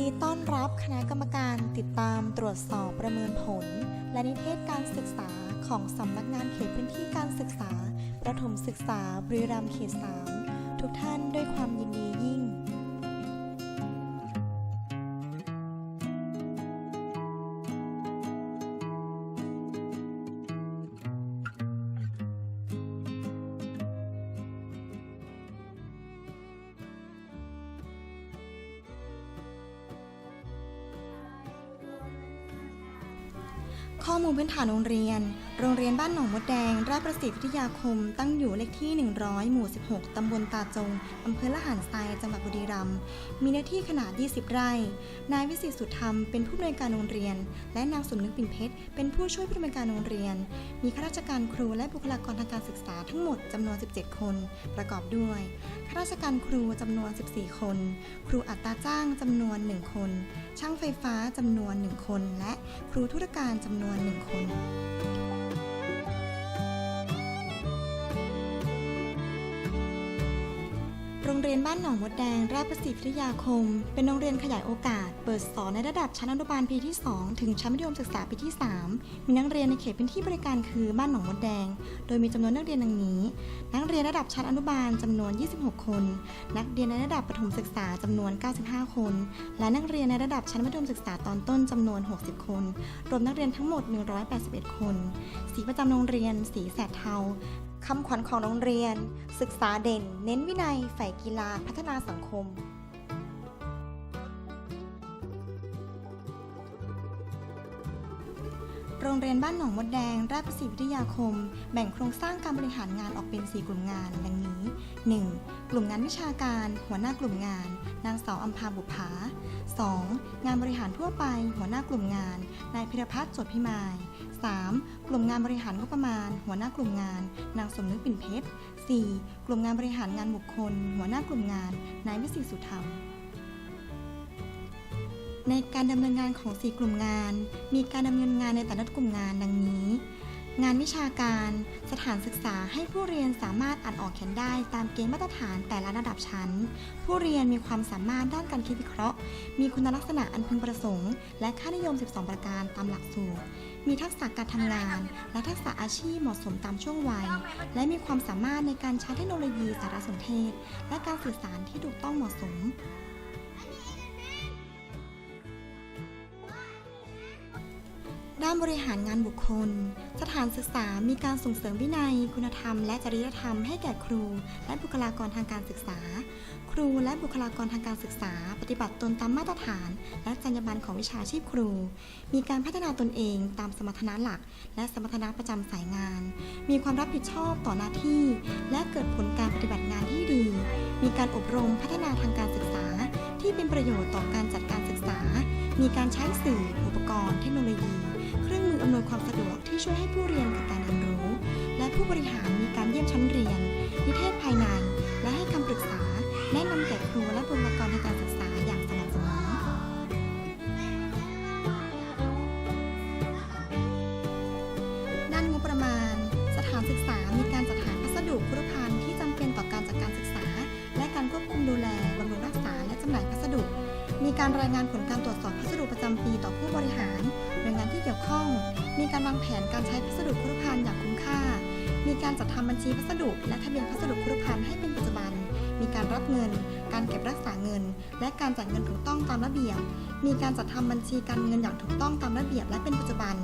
ดีต้อนรับคณะกรรมการติดตามตรวจสอบประเมินผล และนิเทศการศึกษาของสำนักงานเขตพื้นที่การศึกษา ประถมศึกษาบุรีรัมย์เขต 3 ทุกท่านด้วยความยินดียิ่งานโรงเรียน บ้านหนองมดแดง ราชประสิทธิวิทยาคม ตั้งอยู่เลขที่ 100 หมู่ 16 ตำบลตาจง อำเภอละหารทราย จังหวัดบุรีรัมย์ มีเนื้อที่ขนาด 20 ไร่ นายวิสิตสุธรรม เป็นผู้อำนวยการโรงเรียน และนางสมนึกปิ่นเพชร เป็นผู้ช่วยผู้อำนวยการโรงเรียน มีข้าราชการครูและบุคลากรทางการศึกษาทั้งหมดจำนวน 17 คน ประกอบด้วย ข้าราชการครูจำนวน 14 คน ครูอัตราจ้างจำนวน 1 คน ช่างไฟฟ้าจำนวน 1 คน และครูธุรการจำนวน 1 คน โรงเรียนบ้านหนองมดแดง ราชประสิทธิ์ิทยาคม เป็นโรงเรียนขยายโอกาส เปิดสอนในระดับชั้นอนุบาลปีที่ 2 ถึงชั้นมัธยมศึกษาปีที่ 3 มีนักเรียนในเขตพื้นที่บริการคือบ้านหนองมดแดง โดยมีจำนวนนักเรียนดังนี้ นักเรียนระดับชั้นอนุบาลจำนวน 26 คน นักเรียนในระดับประถมศึกษาจำนวน 95 คน และนักเรียนในระดับชั้นมัธยมศึกษาตอนต้นจำนวน 60 คน รวมนักเรียนทั้งหมด 181 คน สีประจำโรงเรียน สีแสดเทา คำขวัญของโรงเรียน ศึกษาเด่น เน้นวินัยใฝ่กีฬาพัฒนาสังคม โรงเรียนบ้านหนองมดแดง ราชประสิทธิวิทยาคม แบ่งโครงสร้างการบริหารงานออกเป็น 4 กลุ่มงาน ดังนี้ 1. กลุ่มงานวิชาการ หัวหน้ากลุ่มงาน นางสาวอัมพาบุภา 2. งานบริหารทั่วไป หัวหน้ากลุ่มงาน นายพิรพัฒน์จทย์พิมาย 3. กลุ่มงานบริหารงบประมาณ หัวหน้ากลุ่มงาน นางสมนึกปิ่นเพชร 4. กลุ่มงานบริหารงานบุคคล หัวหน้ากลุ่มงาน นายวิสิตสุธรรมในการดำเนินงานของ 4 กลุ่มงาน มีการดำเนินงานในแต่ละกลุ่มงานดังนี้ งานวิชาการ สถานศึกษาให้ผู้เรียนสามารถอ่านออกเขียนได้ตามเกณฑ์มาตรฐานแต่ละระดับชั้น ผู้เรียนมีความสามารถด้านการคิดวิเคราะห์ มีคุณลักษณะอันพึงประสงค์ และค่านิยม 12 ประการตามหลักสูตร มีทักษะการทำงาน และทักษะอาชีพเหมาะสมตามช่วงวัย และมีความสามารถในการใช้เทคโนโลยีสารสนเทศ และการสื่อสารที่ถูกต้องเหมาะสม ด้านบริหารงานบุคคล สถานศึกษามีการส่งเสริมวินัย คุณธรรม และจริยธรรมให้แก่ครู และบุคลากรทางการศึกษา ครูและบุคลากรทางการศึกษา ปฏิบัติตนตามมาตรฐาน และจรรยาบรรณของวิชาชีพครู มีการพัฒนาตนเองตามสมรรถนะหลัก และสมรรถนะประจำสายงาน มีความรับผิดชอบต่อหน้าที่ และเกิดผลการปฏิบัติงานที่ดี มีการอบรมพัฒนาทางการศึกษา ที่เป็นประโยชน์ต่อการจัดการศึกษา มีการใช้สื่ออุปกรณ์เทคโนโลยี อำนวยความสะดวกที่ช่วยให้ผู้เรียนกิดการเรียนรู้ และผู้บริหารมีการเยี่ยมชั้นเรียน นิเทศภายใน และให้คำปรึกษา แนะนำแก่ครูและบุคลากรทางการศึกษาอย่างสม่ำเสมอด้านงบประมาณ สถานศึกษามีการจัดหาพัสดุคุรภัณฑ์ที่จำเป็นต่อการจัดการศึกษา และการควบคุมดูแลบำรุงรักษาและจำหน่ายพัสดุ มีการรายงานผลการตรวจสอบพัสดุประจำปีต่อผู้บริหาร ที่เกี่ยวข้อง มีการวางแผนการใช้พัสดุคุรภัณฑ์อย่างคุ้มค่า มีการจัดทำบัญชีพัสดุ และทะเบียนพัสดุคุรภัณฑ์ให้เป็นปัจจุบัน มีการรับเงิน การเก็บรักษาเงิน และการจ่ายเงินถูกต้องตามระเบียบ มีการจัดทำบัญชีการเงินอย่างถูกต้องตามระเบียบและเป็นปัจจุบัน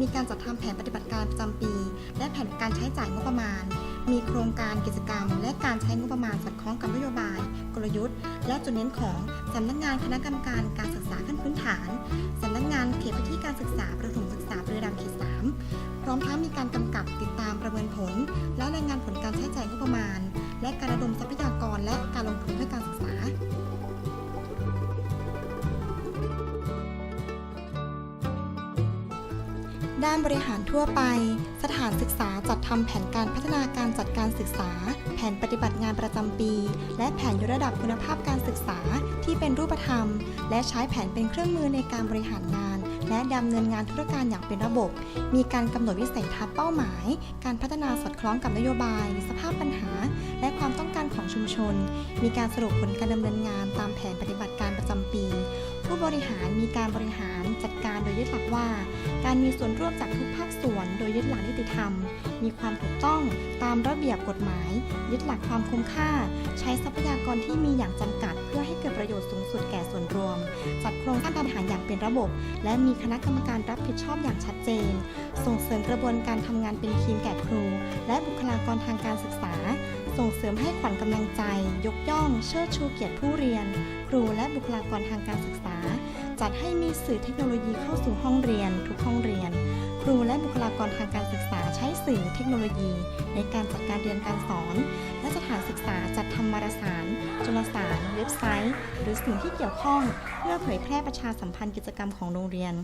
มีการจัดทำแผนปฏิบัติการประจำปี และแผนการใช้จ่ายงบประมาณ มีโครงการกิจกรรม และการใช้งบประมาณสอดคล้องกับนโยบาย กลยุทธ์ และจุดเน้นของสำนักงานคณะกรรมการการศึกษา การระดมทรัพยากรและการลงทุนเพื่อการศึกษา ด้านบริหารทั่วไป สถานศึกษาจัดทำแผนการพัฒนาการจัดการศึกษา แผนปฏิบัติงานประจำปี และแผนยกระดับคุณภาพการศึกษาที่เป็นรูปธรรม และใช้แผนเป็นเครื่องมือในการบริหารงาน และดำเนินงานธุรการอย่างเป็นระบบ มีการกำหนดวิสัยทัศน์เป้าหมาย การพัฒนาสอดคล้องกับนโยบาย สภาพปัญหา และความต้องการของชุมชน มีการสรุปผลการดำเนินงานตามแผนปฏิบัติการประจำปี ผู้บริหารมีการบริหารจัดการโดยยึดหลักว่า การมีส่วนร่วมจากทุกภาคส่วนโดยยึดหลักนิติธรรม มีความถูกต้องตามระเบียบกฎหมาย ยึดหลักความคุ้มค่า ใช้ทรัพยากรที่มีอย่างจำกัด เพื่อให้เกิดประโยชน์สูงสุดแก่ส่วนรวม จัดโครงสร้างการบริหารอย่างเป็นระบบ และมีคณะกรรมการรับผิดชอบอย่างชัดเจน ส่งเสริมกระบวนการทำงานเป็นทีมแก่ครู และบุคลากรทางการศึกษา ส่งเสริมให้ขวัญกำลังใจ ยกย่องเชิดชูเกียรติผู้เรียน ครูและบุคลากรทางการศึกษา จัดให้มีสื่อเทคโนโลยีเข้าสู่ห้องเรียน ทุกห้องเรียน ครูและบุคลากรทางการศึกษาใช้สื่อเทคโนโลยี ในการจัดการเรียนการสอน และสถานศึกษาจัดทำวารสาร จุลสาร เว็บไซต์ หรือสิ่งที่เกี่ยวข้อง เพื่อเผยแพร่ประชาสัมพันธ์กิจกรรมของโรงเรียน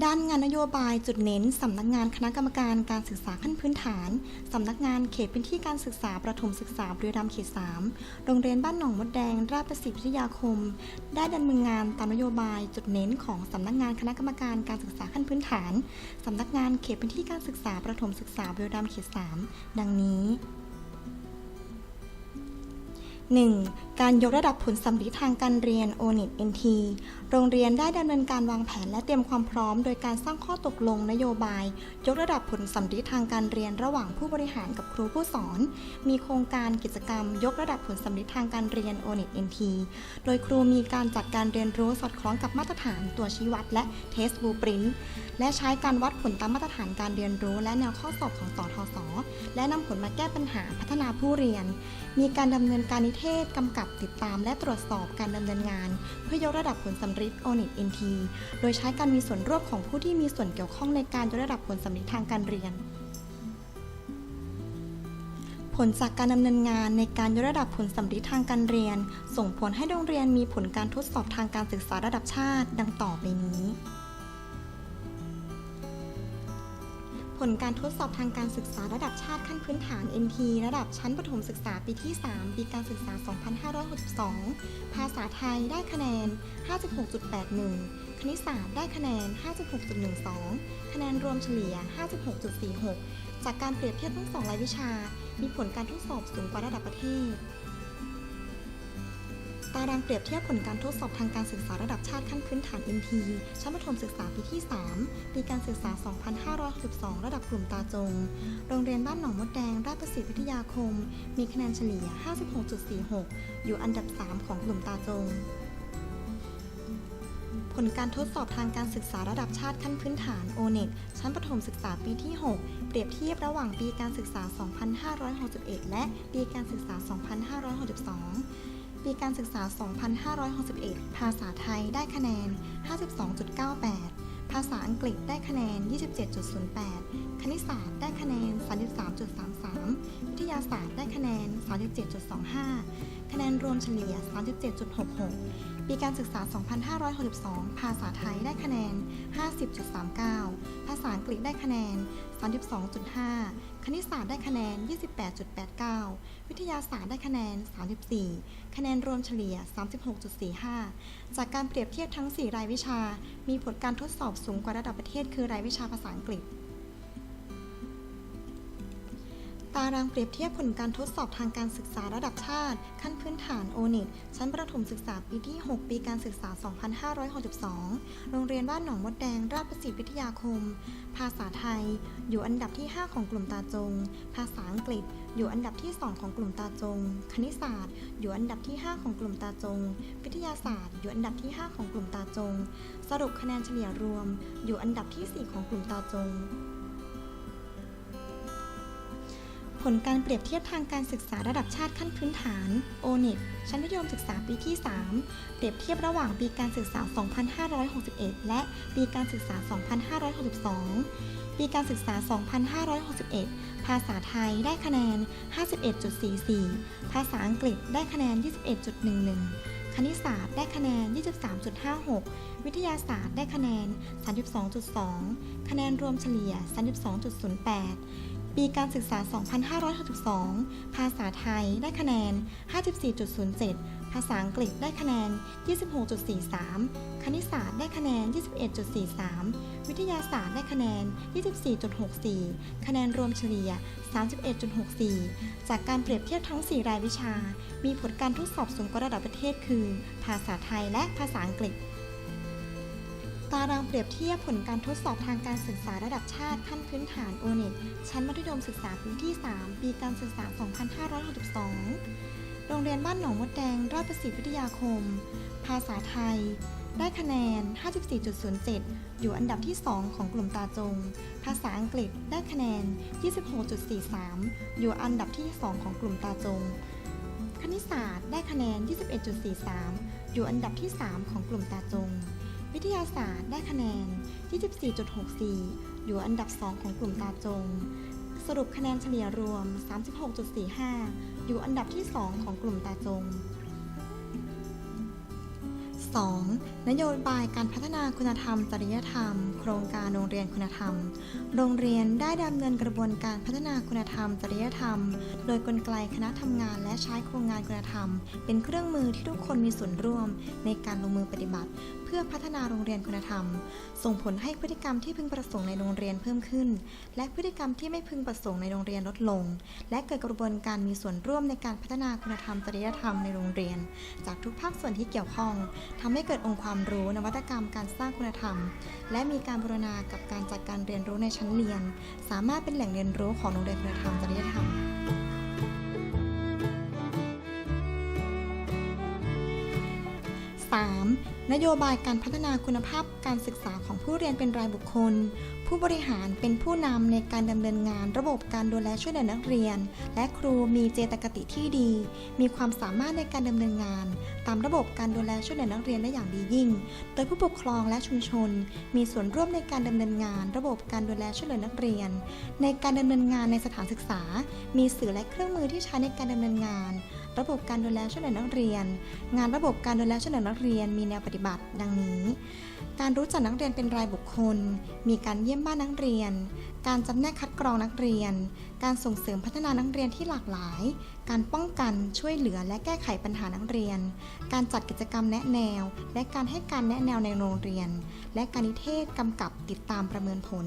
ด้านงานนโยบายจุดเน้น สำนักงานคณะกรรมการการศึกษาขั้นพื้นฐาน สำนักงานเขตพื้นที่การศึกษาประถมศึกษาบุรีรัมย์เขต 3 โรงเรียนบ้านหนองมดแดง ราชประสิทธิวิทยาคม ได้ดำเนินงานตามนโยบายจุดเน้นของสำนักงานคณะกรรมการการศึกษาขั้นพื้นฐาน สำนักงานเขตพื้นที่การศึกษาประถมศึกษาบุรีรัมย์เขต 3 ดังนี้ 1. การยกระดับผลสำลิดทางการเรียน o n e t NT โรงเรียนได้ดำเนินการวางแผนและเตรียมความพร้อม โดยการสร้างข้อตกลงนโยบาย ยกระดับผลสำลิดทางการเรียนระหว่างผู้บริหารกับครูผู้สอน มีโครงการกิจกรรม ยกระดับผลสำลิดทางการเรียน o n e t NT โดยครูมีการจัดการเรียนรู้สอดคล้องกับมาตรฐานตัวชี้วัดและ Test Blueprint และใช้การวัดผลตามมาตรฐานการเรียนรู้ และแนวข้อสอบของสทศและนำผลมาแก้ปัญหาพัฒนาผู้เรียน มีการดำเนินการนิเทศกำกับติดตาม และตรวจสอบการดำเนินงาน เพื่อยกระดับผลสำริด o n e t NT โดยใช้การมีส่วนร่วมของผู้ที่มีส่วนเกี่ยวข้องในการยกระดับผลสำลิดทางการเรียน ผลจากการดำเนินงานในการยกระดับผลสำลิดทางการเรียน ส่งผลให้โรงเรียนมีผลการทดสอบทางการศึกษาระดับชาติ ดังต่อไปนี้ ลการทดสอบทางการศึกษาระดับชาติขั้นพื้นฐาน NT ระดับชั้นประถมศึกษาปีที่ 3 ปีการศึกษา 2562 ภาษาไทยได้คะแนน 56.81 คณิตศาสตร์ได้คะแนน 56.12 คะแนนรวมเฉลี่ย 56.46 จากการเปรียบเทียบทั้งสองรายวิชา มีผลการทดสอบสูงกว่าระดับประเทศ ตารางเปรียบเทียบผลการทดสอบทางการศึกษาระดับชาติขั้นพื้นฐาน NT ชั้นประถมศึกษาปีที่ 3 ปีการศึกษา 2562 ระดับกลุ่มตาจง โรงเรียนบ้านหนองมดแดง ราชประสิทธิวิทยาคม มีคะแนนเฉลี่ย 56.46 อยู่อันดับ 3 ของกลุ่มตาจงผลการทดสอบทางการศึกษาระดับชาติขั้นพื้นฐาน O-NET ชั้นประถมศึกษาปีที่ 6 เปรียบเทียบระหว่างปีการศึกษา 2561 และปีการศึกษา 2562 ปีการศึกษา 2561 ภาษาไทยได้คะแนน 52.98 ภาษาอังกฤษได้คะแนน 27.08 คณิตศาสตร์ได้คะแนน 33.33 วิทยาศาสตร์ได้คะแนน 37.25 คะแนนรวมเฉลี่ย 37.66 ปีการศึกษา 2562 ภาษาไทยได้คะแนน 50.39 ภาษาอังกฤษได้คะแนน 32.5 คณิตศาสตร์ได้คะแนน 28.89 วิทยาศาสตร์ได้คะแนน 34 คะแนนรวมเฉลี่ย 36.45 จากการเปรียบเทียบทั้ง 4 รายวิชา มีผลการทดสอบสูงกว่าระดับประเทศคือรายวิชาภาษาอังกฤษ ตารางเปรียบเทียบผลการทดสอบทางการศึกษาระดับชาติ ขั้นพื้นฐาน o n e t ชั้นประถมศึกษาปีที่ 6 ปีการศึกษา 2562 โรงเรียนบ้านหนองมดแดง ราชประสิทธิวิทยาคม ภาษาไทย อยู่อันดับที่ 5 ของกลุ่มตาจง ภาษาอังกฤษ อยู่อันดับที่ 2 ของกลุ่มตาจง คณิตศาสตร์ อยู่อันดับที่ 5 ของกลุ่มตาจง วิทยาศาสตร์ อยู่อันดับที่ 5 ของกลุ่มตาจง สรุปคะแนนเฉลี่ยรวม อยู่อันดับที่ 4 ของกลุ่มตาจง ผลการเปรียบเทียบทางการศึกษาระดับชาติขั้นพื้นฐาน O-NET ชั้นมัธยมศึกษาปีที่ 3 เปรียบเทียบระหว่างปีการศึกษา 2561 และปีการศึกษา 2562 ปีการศึกษา 2561 ภาษาไทยได้คะแนน 51.44 ภาษาอังกฤษได้คะแนน 21.11 คณิตศาสตร์ได้คะแนน 23.56 วิทยาศาสตร์ได้คะแนน 32.2 คะแนนรวมเฉลี่ย 32.08 ปีการศึกษา 2562 ภาษาไทยได้คะแนน 54.07 ภาษาอังกฤษได้คะแนน 26.43 คณิตศาสตร์ได้คะแนน 21.43 วิทยาศาสตร์ได้คะแนน 24.64 คะแนนรวมเฉลี่ย 31.64 จากการเปรียบเทียบทั้ง 4 รายวิชา มีผลการทดสอบสูงกว่าระดับประเทศคือ ภาษาไทยและภาษาอังกฤษ ตารางเปรียบเทียบผลการทดสอบทางการศึกษาระดับชาติขั้นพื้นฐานโอเน็ตชั้นมัธยมศึกษาปีที่ 3 ปีการศึกษา 2562 โรงเรียนบ้านหนองมดแดง ราชประสิทธิวิทยาคม ภาษาไทย ได้คะแนน 54.07 อยู่อันดับที่ 2 ของกลุ่มตาจง ภาษาอังกฤษได้คะแนน 26.43 อยู่อันดับที่ 2 ของกลุ่มตาจง คณิตศาสตร์ได้คะแนน 21.43 อยู่อันดับที่ 3 ของกลุ่มตาจง วิทยาศาสตร์ได้คะแนน 24.64 อยู่อันดับ 2 ของกลุ่มตาจง สรุปคะแนนเฉลี่ยรวม 36.45 อยู่อันดับที่ 2 ของกลุ่มตาจง 2. นโยบายการพัฒนาคุณธรรม จริยธรรม โครงการโรงเรียนคุณธรรม โรงเรียนได้ดำเนินกระบวนการพัฒนาคุณธรรม จริยธรรม โดยกลไกคณะทำงานและใช้โครงงานคุณธรรม เป็นเครื่องมือที่ทุกคนมีส่วนร่วมในการลงมือปฏิบัติ พื่อพัฒนาโรงเรียนคุณธรรม ส่งผลให้พฤติกรรมที่พึงประสงค์ในโรงเรียนเพิ่มขึ้น และพฤติกรรมที่ไม่พึงประสงค์ในโรงเรียนลดลง และเกิดกระบวนการมีส่วนร่วมในการพัฒนาคุณธรรมจริยธรรมในโรงเรียน จากทุกภาคส่วนที่เกี่ยวข้องทำให้เกิดองค์ความรู้นวัตกรรมการสร้างคุณธรรม และมีการบูรณากับการจัดการเรียนรู้ในชั้นเรียน สามารถเป็นแหล่งเรียนรู้ของโรงเรียนคุณธรรมจริยธรรม 3. นโยบายการพัฒนาคุณภาพการศึกษาของผู้เรียนเป็นรายบุคคล ผู้บริหารเป็นผู้นำในการดำเนินงาน ระบบการดูแลช่วยเหลือนักเรียน และครูมีเจตคติที่ดี มีความสามารถในการดำเนินงาน ตามระบบการดูแลช่วยเหลือนักเรียนได้อย่างดียิ่ง โดยผู้ปกครองและชุมชน มีส่วนร่วมในการดำเนินงาน ระบบการดูแลช่วยเหลือนักเรียน ในการดำเนินงานในสถานศึกษา มีสื่อและเครื่องมือที่ใช้ในการดำเนินงาน ระบบการดูแลช่วยเหลือนักเรียน งานระบบการดูแลช่วยเหลือนักเรียน มีแนวปฏิบัติ ดังนี้ การรู้จักนักเรียนเป็นรายบุคคล มีการเยี่ยมบ้านนักเรียน การจำแนกคัดกรองนักเรียน การส่งเสริมพัฒนานักเรียนที่หลากหลาย การป้องกันช่วยเหลือและแก้ไขปัญหานักเรียน การจัดกิจกรรมแนะแนว และการให้การแนะแนวในโรงเรียน และการนิเทศกำกับติดตามประเมินผล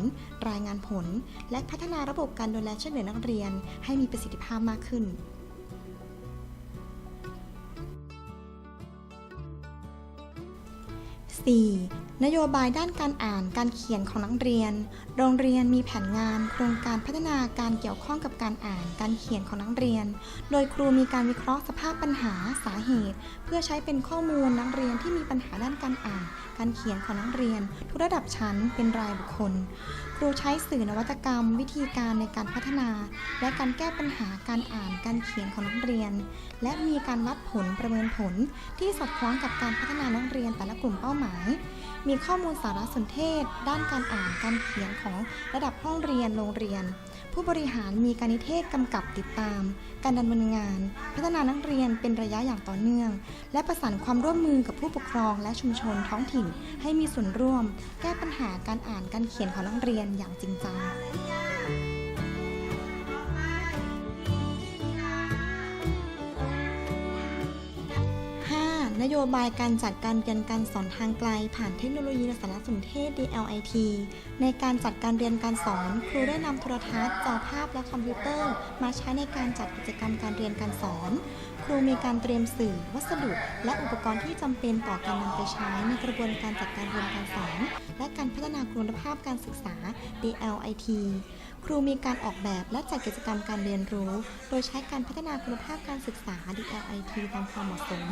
รายงานผล และพัฒนาระบบการดูแลช่วยเหลือนักเรียน ให้มีประสิทธิภาพมากขึ้น 4. นโยบายด้านการอ่านการเขียนของนักเรียน โรงเรียนมีแผนงาน โครงการพัฒนาการเกี่ยวข้องกับการอ่านการเขียนของนักเรียน โดยครูมีการวิเคราะห์สภาพปัญหาสาเหตุ เพื่อใช้เป็นข้อมูลนักเรียนที่มีปัญหาด้านการอ่าน การเขียนของนักเรียน ทุกระดับชั้นเป็นรายบุคคล ครูใช้สื่อนวัตกรรม วิธีการในการพัฒนา และการแก้ปัญหาการอ่านการเขียนของนักเรียน และมีการวัดผลประเมินผลที่สอดคล้องกับการพัฒนานักเรียนแต่ละกลุ่มเป้าหมายมีข้อมูลสารสนเทศ ด้านการอ่านการเขียนของระดับห้องเรียนโรงเรียน ผู้บริหารมีการนิเทศกำกับติดตาม การดำเนินงาน พัฒนานักเรียนเป็นระยะอย่างต่อเนื่อง และประสานความร่วมมือกับผู้ปกครองและชุมชนท้องถิ่น ให้มีส่วนร่วม แก้ปัญหาการอ่านการเขียนของนักเรียนอย่างจริงจัง นโยบายการจัดการเรียนการสอนทางไกล ผ่านเทคโนโลยีสารสนเทศ DLIT ในการจัดการเรียนการสอน ครูได้นำโทรทัศน์จอภาพและคอมพิวเตอร์ มาใช้ในการจัดกิจกรรมการเรียนการสอน ครูมีการเตรียมสื่อ วัสดุ และอุปกรณ์ที่จำเป็นต่อการนำไปใช้ในกระบวนการจัดการเรียนการสอน และการพัฒนาคุณภาพการศึกษา DLIT ครูมีการออกแบบและจัดกิจกรรมการเรียนรู้ โดยใช้การพัฒนาคุณภาพการศึกษา DLIT ตามความเหมาะสม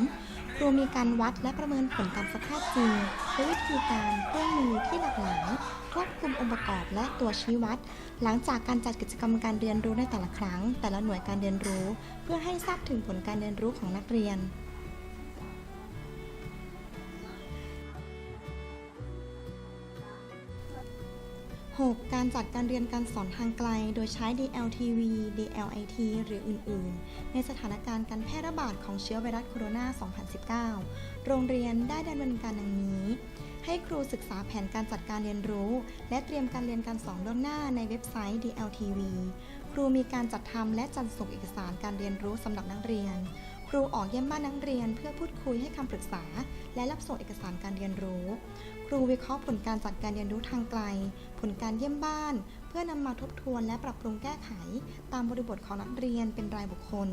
ครูมีการวัดและประเมินผลตามสภาพจริงด้วยวิธีการเครื่องมือที่หลากหลาย ครอบคุมองค์ประกอบและตัวชี้วัด หลังจากการจัดกิจกรรมการเรียนรู้ในแต่ละครั้ง แต่ละหน่วยการเรียนรู้ เพื่อให้ทราบถึงผลการเรียนรู้ของนักเรียน 6. การจัดการเรียนการสอนทางไกล โดยใช้ DLTV DLIT หรืออื่น ๆ ในสถานการณ์การแพร่ระบาดของเชื้อไวรัสโคโรนา 2019 โรงเรียนได้ดำเนินการดังนี้ ให้ครูศึกษาแผนการจัดการเรียนรู้ และเตรียมการเรียนการสอนล่วงหน้าในเว็บไซต์ DLTV ครูมีการจัดทำและจัดส่งเอกสารการเรียนรู้สำหรับนักเรียน ครูออกเยี่ยมบ้านนักเรียนเพื่อพูดคุยให้คำปรึกษา และรับส่งเอกสารการเรียนรู้ ครูวิเคราะห์ผลการจัดการเรียนรู้ทางไกล ผลการเยี่ยมบ้าน เพื่อนำมาทบทวนและปรับปรุงแก้ไข ตามบริบทของนักเรียนเป็นรายบุคคล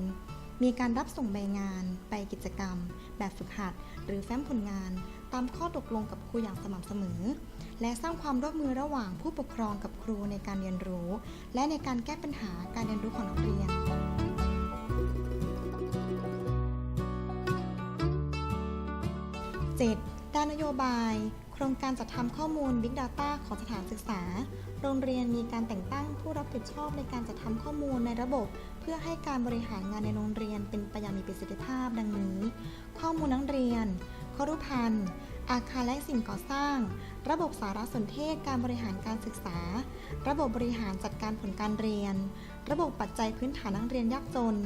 มีการรับส่งใบงาน ใบกิจกรรม แบบฝึกหัด หรือแฟ้มผลงาน ตามข้อตกลงกับครูอย่างสม่ำเสมอ และสร้างความร่วมมือระหว่างผู้ปกครองกับครูในการเรียนรู้ และในการแก้ปัญหาการเรียนรู้ของนักเรียน 7. ด้านนโยบาย โครงการจัดทำข้อมูล Big Data ของสถานศึกษา โรงเรียนมีการแต่งตั้งผู้รับผิดชอบในการจัดทำข้อมูลในระบบ เพื่อให้การบริหารงานในโรงเรียนเป็นไปอย่างมีประสิทธิภาพดังนี้ ข้อมูลนักเรียน ครุพันธ์ อาคารและสิ่งก่อสร้าง ระบบสารสนเทศการบริหารการศึกษา ระบบบริหารจัดการผลการเรียน ระบบปัจจัยพื้นฐานนักเรียนยากจน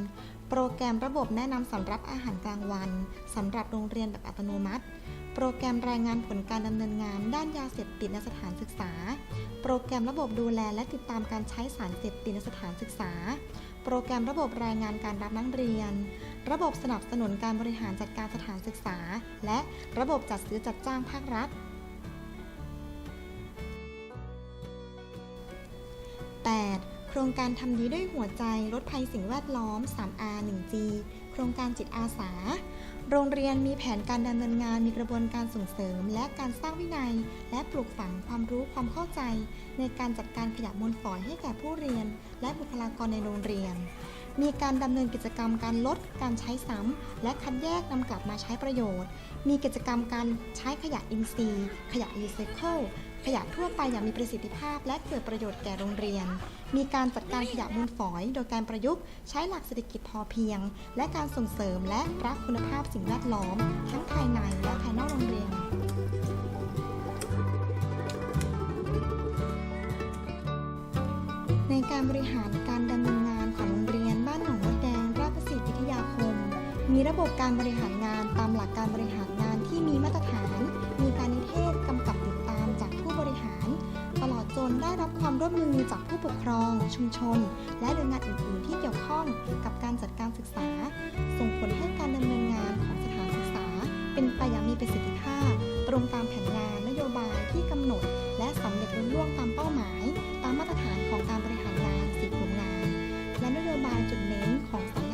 โปรแกรมระบบแนะนำสำหรับอาหารกลางวันสำหรับโรงเรียนแบบอัตโนมัติ โปรแกรมรายงานผลการดำเนินงานด้านยาเสพติดในสถานศึกษา โปรแกรมระบบดูแลและติดตามการใช้สารเสพติดในสถานศึกษา โปรแกรมระบบรายงานการรับนักเรียน ระบบสนับสนุนการบริหารจัดการสถานศึกษา และระบบจัดซื้อจัดจ้างภาครัฐ 8. โครงการทำดีด้วยหัวใจลดภัยสิ่งแวดล้อม 3R 1G โครงการจิตอาสา โรงเรียนมีแผนการดำเนินงานมีกระบวนการส่งเสริม และการสร้างวินัย และปลูกฝังความรู้ความเข้าใจ ในการจัดการขยะมูลฝอยให้แก่ผู้เรียน และบุคลากรในโรงเรียน มีการดำเนินกิจกรรมการลดการใช้ซ้ำและคัดแยกนำกลับมาใช้ประโยชน์ มีกิจกรรมการใช้ขยะอินทรีย์ ขยะรีไซเคิลขยะทั่วไปอย่างมีประสิทธิภาพ และเกิดประโยชน์แก่โรงเรียน มีการจัดการขยะมูลฝอย โดยการประยุกต์ใช้หลักเศรษฐกิจพอเพียง และการส่งเสริมและรักคุณภาพสิ่งแวดล้อม ทั้งภายในและภายนอกโรงเรียนในการบริหารการดำเนิน มีระบบการบริหารงานตามหลักการบริหารงานที่มีมาตรฐาน มีการนิเทศกำกับติดตามจากผู้บริหาร ตลอดจนได้รับความร่วมมือจากผู้ปกครอง ชุมชน และหน่วยงานอื่น ๆ ที่เกี่ยวข้องกับการจัดการศึกษา ส่งผลให้การดำเนินงานของสถานศึกษา เป็นไปอย่างมีประสิทธิภาพ ตรงตามแผนงานนโยบายที่กำหนด และสำเร็จรุ่ล่วงตามเป้าหมาย ตามมาตรฐานของการบริหารงานสี่กลุ่มงาน และนโยบายจุดเน้นของสำ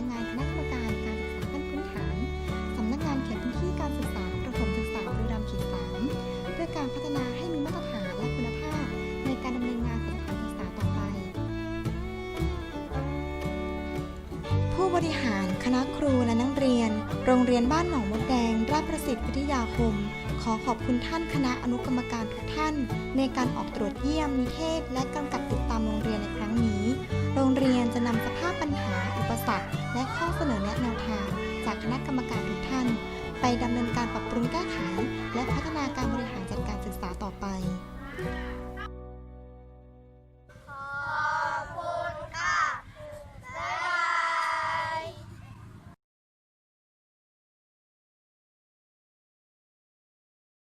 ริหารคณะครูและนักเรียน โรงเรียนบ้านหนองมดแดง ราชประสิทธิ์วิทยาคม ขอขอบคุณท่านคณะอนุกรรมการทุกท่าน ในการออกตรวจเยี่ยมนิเทศ และกำกับติดตามโรงเรียนในครั้งนี้ โรงเรียนจะนำสภาพปัญหา อุปสรรค และข้อเสนอแนะแนวทาง จากคณะกรรมการทุกท่าน ไปดำเนินการปรับปรุงแก้ไขและพัฒนาการบริหารจัด